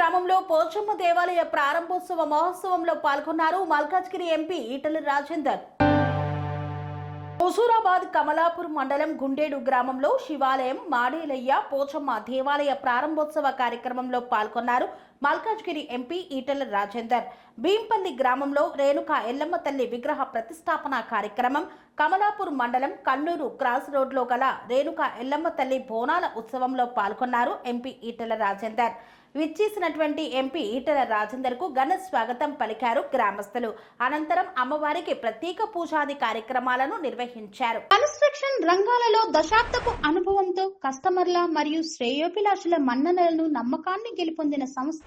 గ్రామంలో పోచమ్మ దేవాలయ ప్రారంభోత్సవ మహోత్సవంలో పాల్గొన్నారు మల్కాజ్గిరి ఎంపీ ఈటల రాజేందర్. హుజూరాబాద్ కమలాపూర్ మండలం గుండేడు గ్రామంలో శివాలయం మాడేలయ్య పోచమ్మ దేవాలయ ప్రారంభోత్సవ కార్యక్రమంలో పాల్గొన్నారు మల్కాజ్గిరి ఎంపీ ఈటల రాజేందర్. భీంపల్లి గ్రామంలో రేణుకా ఎల్లమ్మ తల్లి విగ్రహ ప్రతిష్టాపన కార్యక్రమం కమలాపూర్ మండలం కన్నూరు క్రాస్ రోడ్లో గల రేణుకా ఎల్లమ్మ తల్లి బోనాల ఉత్సవంలో పాల్గొన్నారు ఎంపీ ఈటల రాజేందర్. విచ్చేసినటువంటి ఎంపీ ఈటల రాజేందర్కు ఘన స్వాగతం పలికారు గ్రామస్తులు. అనంతరం అమ్మవారికి ప్రత్యేక పూజాది కార్యక్రమాలను నిర్వహించారు. కన్స్ట్రక్షన్ రంగాలలో దశాబ్దపు అనుభవంతో కస్టమర్ల మరియు శ్రేయోభిలాషుల మన్ననలను నమ్మకాన్ని గెలుపొందిన సంస్థ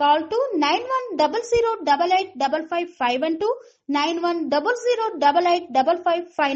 Call to 9100 88 55